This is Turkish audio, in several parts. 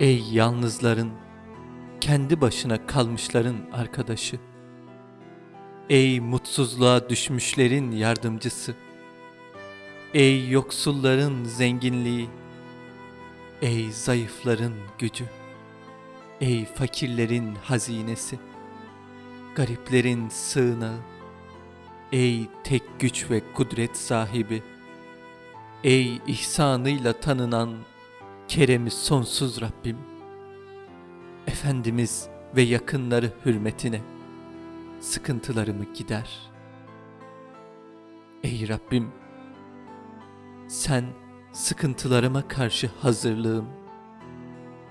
Ey yalnızların, kendi başına kalmışların arkadaşı. Ey mutsuzluğa düşmüşlerin yardımcısı. Ey yoksulların zenginliği. Ey zayıfların gücü. Ey fakirlerin hazinesi. Gariplerin sığınağı. Ey tek güç ve kudret sahibi. Ey ihsanıyla tanınan keremi sonsuz Rabbim. Efendimiz ve yakınları hürmetine sıkıntılarımı gider. Ey Rabbim, sen sıkıntılarıma karşı hazırlığım,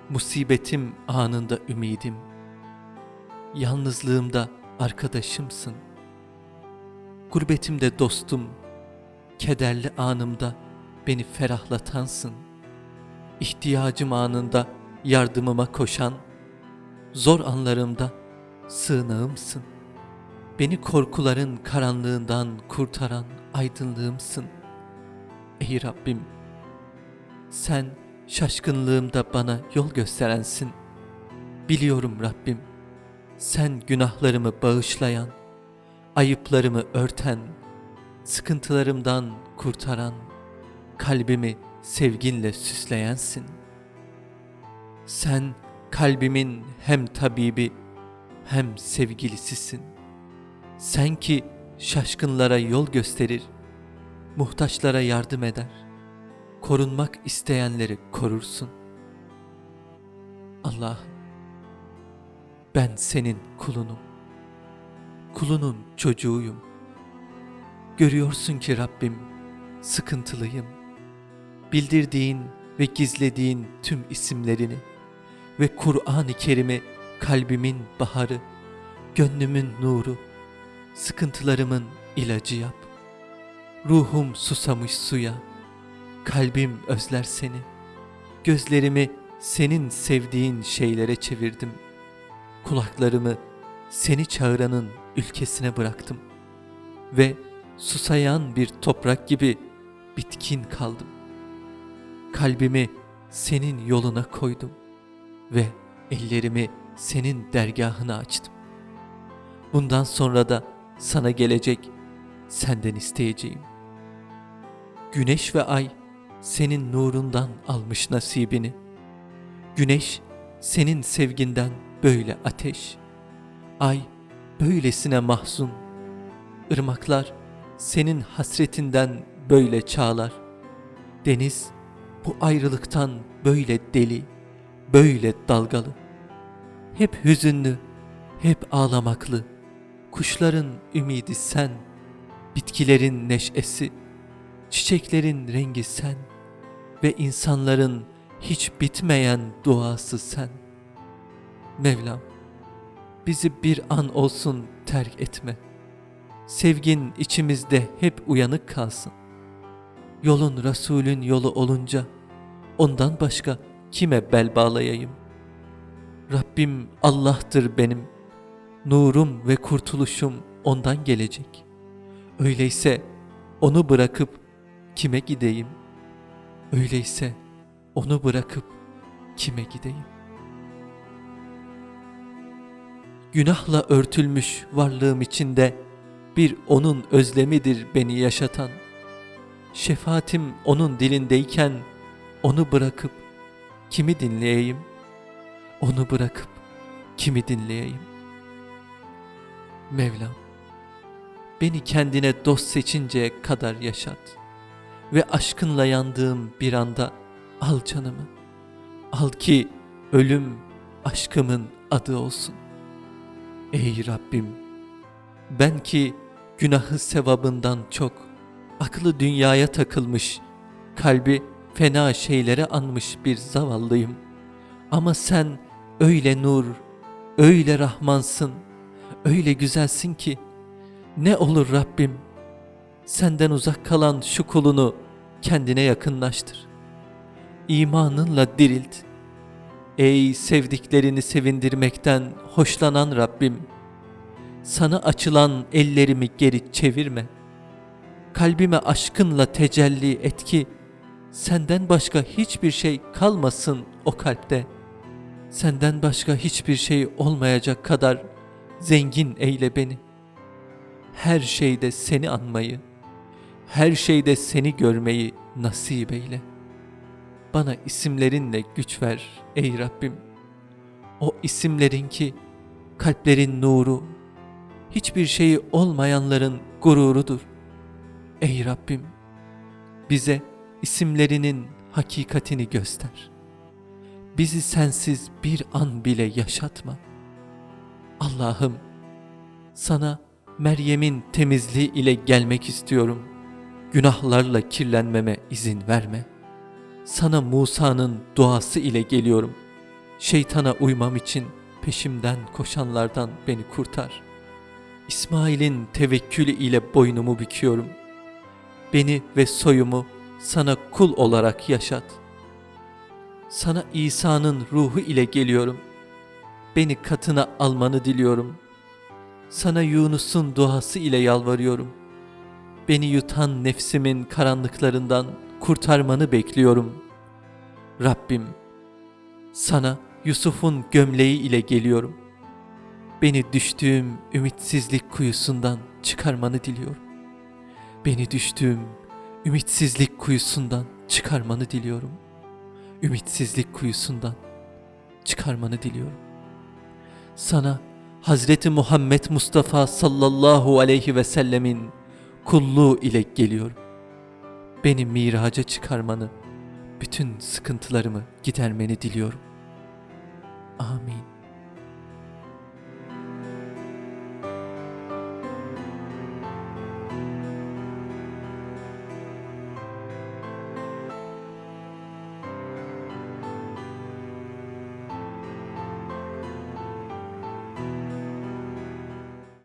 musibetim anında ümidim, yalnızlığımda arkadaşımsın, gurbetimde dostum, kederli anımda beni ferahlatansın, ihtiyacım anında yardımıma koşan, zor anlarımda sığınağımsın. Beni korkuların karanlığından kurtaran aydınlığımsın. Ey Rabbim, sen şaşkınlığımda bana yol gösterensin. Biliyorum Rabbim, sen günahlarımı bağışlayan, ayıplarımı örten, sıkıntılarımdan kurtaran, kalbimi sevginle süsleyensin. Sen kalbimin hem tabibi hem sevgilisisin. Sen ki şaşkınlara yol gösterir, muhtaçlara yardım eder, korunmak isteyenleri korursun. Allah, ben senin kulunum, kulunun çocuğuyum. Görüyorsun ki Rabbim, sıkıntılıyım. Bildirdiğin ve gizlediğin tüm isimlerini ve Kur'an-ı Kerim'i kalbimin baharı, gönlümün nuru, sıkıntılarımın ilacı yap. Ruhum susamış suya, kalbim özler seni. Gözlerimi senin sevdiğin şeylere çevirdim. Kulaklarımı seni çağıranın ülkesine bıraktım. Ve susayan bir toprak gibi bitkin kaldım. Kalbimi senin yoluna koydum ve ellerimi senin dergahına açtım. Bundan sonra da sana gelecek, senden isteyeceğim. Güneş ve ay senin nurundan almış nasibini. Güneş senin sevginden böyle ateş. Ay böylesine mahzun. Irmaklar senin hasretinden böyle çağlar. Deniz bu ayrılıktan böyle deli, böyle dalgalı. Hep hüzünlü, hep ağlamaklı. Kuşların ümidi sen, bitkilerin neşesi, çiçeklerin rengi sen ve insanların hiç bitmeyen duası sen. Mevlam, bizi bir an olsun terk etme. Sevgin içimizde hep uyanık kalsın. Yolun Resulün yolu olunca ondan başka kime bel bağlayayım? Rabbim Allah'tır benim. Nurum ve kurtuluşum ondan gelecek. Öyleyse onu bırakıp kime gideyim? Öyleyse onu bırakıp kime gideyim? Günahla örtülmüş varlığım içinde bir onun özlemidir beni yaşatan. Şefaatim onun dilindeyken onu bırakıp kimi dinleyeyim? Onu bırakıp kimi dinleyeyim? Mevlam, beni kendine dost seçinceye kadar yaşat ve aşkınla yandığım bir anda al canımı. Al ki ölüm aşkımın adı olsun. Ey Rabbim, ben ki günahı sevabından çok, aklı dünyaya takılmış, kalbi fena şeylere anmış bir zavallıyım. Ama sen öyle nur, öyle rahmansın, öyle güzelsin ki, ne olur Rabbim, senden uzak kalan şu kulunu kendine yakınlaştır. İmanınla dirilt. Ey sevdiklerini sevindirmekten hoşlanan Rabbim, sana açılan ellerimi geri çevirme. Kalbime aşkınla tecelli et ki, senden başka hiçbir şey kalmasın o kalpte. Senden başka hiçbir şey olmayacak kadar zengin eyle beni. Her şeyde seni anmayı, her şeyde seni görmeyi nasip eyle. Bana isimlerinle güç ver ey Rabbim. O isimlerin ki kalplerin nuru, hiçbir şeyi olmayanların gururudur. Ey Rabbim, bize isimlerinin hakikatini göster. Bizi sensiz bir an bile yaşatma. Allah'ım, sana Meryem'in temizliği ile gelmek istiyorum. Günahlarla kirlenmeme izin verme. Sana Musa'nın duası ile geliyorum. Şeytana uymam için peşimden koşanlardan beni kurtar. İsmail'in tevekkülü ile boynumu büküyorum. Beni ve soyumu sana kul olarak yaşat. Sana İsa'nın ruhu ile geliyorum. Beni katına almanı diliyorum. Sana Yunus'un duası ile yalvarıyorum. Beni yutan nefsimin karanlıklarından kurtarmanı bekliyorum. Rabbim, sana Yusuf'un gömleği ile geliyorum. Beni düştüğüm ümitsizlik kuyusundan çıkarmanı diliyorum. Beni düştüğüm ümitsizlik kuyusundan çıkarmanı diliyorum. Ümitsizlik kuyusundan çıkarmanı diliyorum. Sana Hazreti Muhammed Mustafa sallallahu aleyhi ve sellemin kulluğu ile geliyorum. Beni miraca çıkarmanı, bütün sıkıntılarımı gidermeni diliyorum. Amin.